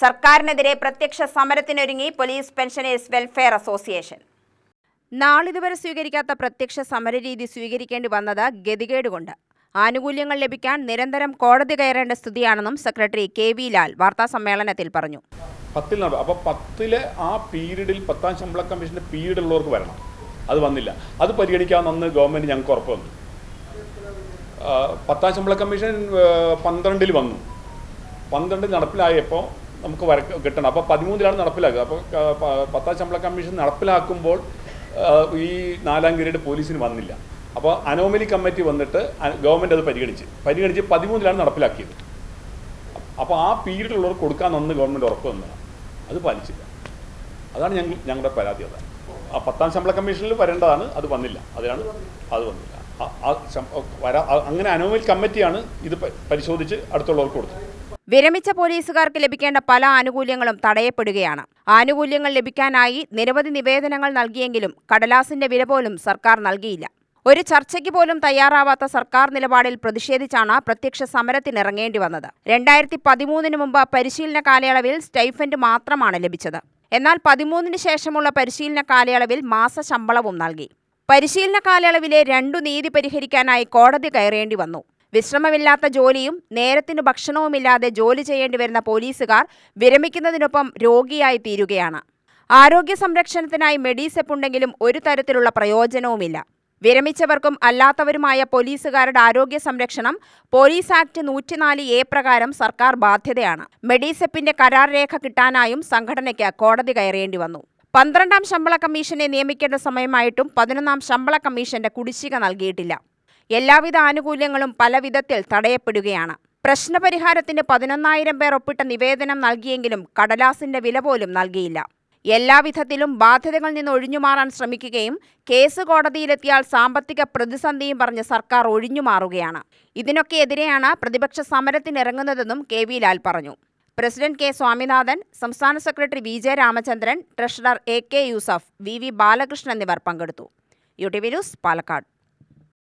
സർക്കാരിനെതിരെ പ്രത്യക്ഷ സമരത്തിനൊരുങ്ങി പോലീസ് പെൻഷനേഴ്സ് വെൽഫെയർ അസോസിയേഷൻ. നാളിതുവരെ സ്വീകരിക്കാത്ത പ്രത്യക്ഷ സമരരീതി സ്വീകരിക്കേണ്ടി വന്നത് ഗതികേട് കൊണ്ട് ആനുകൂല്യങ്ങൾ ലഭിക്കാൻ നിരന്തരം കോടതി കയറേണ്ട സ്ഥിതിയാണെന്നും സെക്രട്ടറി കെ വി ലാൽ വാർത്താസമ്മേളനത്തിൽ പറഞ്ഞു. പത്തിൽ നടക്കും അപ്പോൾ പത്തിലെ ആ പീരീഡിൽ പത്താം ശമ്പള കമ്മീഷന്റെ പീരീഡ് ഉള്ളവർക്ക് വരണം. അത് വന്നില്ല. അത് പരിഗണിക്കാമെന്ന് ഗവൺമെന്റ് ഞങ്ങൾക്ക് ഉറപ്പ് വന്നു പത്താം ശമ്പള കമ്മീഷൻ പന്ത്രണ്ടിൽ വന്നു. പന്ത്രണ്ട് നടപ്പിലായപ്പോൾ നമുക്ക് വര കിട്ടണം. അപ്പോൾ പതിമൂന്നിലാണ് നടപ്പിലാക്കുക. അപ്പോൾ പത്താം ശമ്പള കമ്മീഷൻ നടപ്പിലാക്കുമ്പോൾ ഈ നാലാം ഗ്രേഡ് പോലീസിന് വന്നില്ല. അപ്പോൾ അനോമലി കമ്മിറ്റി വന്നിട്ട് ഗവൺമെന്റ് അത് പരിഗണിച്ച്. പരിഗണിച്ച് പതിമൂന്നിലാണ് നടപ്പിലാക്കിയത്. അപ്പോൾ ആ പീരീഡിലുള്ളവർ കൊടുക്കാൻ അന്ന് ഗവൺമെന്റ് ഉറപ്പ് തന്നതാണ് അത് പാലിച്ചില്ല. അതാണ് ഞങ്ങൾ ഞങ്ങളുടെ പരാതി അതാണ് ആ പത്താം ശമ്പള കമ്മീഷനിൽ വരേണ്ടതാണ്. അത് വന്നില്ല. അതിനാണ് അത് വന്നില്ല. അങ്ങനെ അനോമൽ കമ്മിറ്റിയാണ് ഇത് പരിശോധിച്ച് അടുത്തുള്ളവർക്ക് കൊടുത്തത്. വിരമിച്ച പോലീസുകാർക്ക് ലഭിക്കേണ്ട പല ആനുകൂല്യങ്ങളും തടയപ്പെടുകയാണ്. ആനുകൂല്യങ്ങൾ ലഭിക്കാനായി നിരവധി നിവേദനങ്ങൾ നൽകിയെങ്കിലും കടലാസിന്റെ വില പോലും സർക്കാർ നൽകിയില്ല. ഒരു ചർച്ചയ്ക്ക് പോലും തയ്യാറാവാത്ത സർക്കാർ നിലപാടിൽ പ്രതിഷേധിച്ചാണ് പ്രത്യക്ഷ സമരത്തിനിറങ്ങേണ്ടി വന്നത്. രണ്ടായിരത്തി പതിമൂന്നിന് മുമ്പ് പരിശീലന കാലയളവിൽ സ്റ്റൈഫൻഡ് മാത്രമാണ് ലഭിച്ചത്. എന്നാൽ പതിമൂന്നിന് ശേഷമുള്ള പരിശീലന കാലയളവിൽ മാസ ശമ്പളവും നൽകി. പരിശീലന കാലയളവിലെ രണ്ടു നീതി പരിഹരിക്കാനായി കോടതി കയറേണ്ടി വന്നു. വിശ്രമമില്ലാത്ത ജോലിയും നേരത്തിനു ഭക്ഷണവുമില്ലാതെ ജോലി ചെയ്യേണ്ടി വരുന്ന പോലീസുകാർ വിരമിക്കുന്നതിനൊപ്പം രോഗിയായി തീരുകയാണ്. ആരോഗ്യ സംരക്ഷണത്തിനായി മെഡിസെപ്പ് ഉണ്ടെങ്കിലും ഒരു തരത്തിലുള്ള പ്രയോജനവുമില്ല. വിരമിച്ചവർക്കും അല്ലാത്തവരുമായ പോലീസുകാരുടെ ആരോഗ്യ സംരക്ഷണം പോലീസ് ആക്ട് നൂറ്റിനാല് എ പ്രകാരം സർക്കാർ ബാധ്യതയാണ്. മെഡിസെപ്പിന്റെ കരാർ രേഖ കിട്ടാനായും സംഘടനയ്ക്ക് കോടതി കയറേണ്ടി വന്നു. പന്ത്രണ്ടാം ശമ്പള കമ്മീഷനെ നിയമിക്കേണ്ട സമയമായിട്ടും പതിനൊന്നാം ശമ്പള കമ്മീഷന്റെ കുടിശ്ശിക നൽകിയിട്ടില്ല. എല്ലാവിധ ആനുകൂല്യങ്ങളും പല വിധത്തിൽ തടയപ്പെടുകയാണ്. പ്രശ്നപരിഹാരത്തിന് പതിനൊന്നായിരം പേർ ഒപ്പിട്ട നിവേദനം നൽകിയെങ്കിലും കടലാസിന്റെ വില പോലും നൽകിയില്ല. എല്ലാവിധത്തിലും ബാധ്യതകളിൽ നിന്ന് ഒഴിഞ്ഞുമാറാൻ ശ്രമിക്കുകയും കേസ് കോടതിയിലെത്തിയാൽ സാമ്പത്തിക പ്രതിസന്ധിയും പറഞ്ഞ് സർക്കാർ ഒഴിഞ്ഞുമാറുകയാണ് ഇതിനൊക്കെ എതിരെയാണ് പ്രതിപക്ഷ സമരത്തിനിറങ്ങുന്നതെന്നും കെ വി ലാൽ പറഞ്ഞു. പ്രസിഡന്റ് കെ സ്വാമിനാഥൻ സംസ്ഥാന secretary V J Ramachandran treasurer A K Yusuf V V Balakrishnan എന്നിവർ പങ്കെടുത്തു. U T V news Palakkad.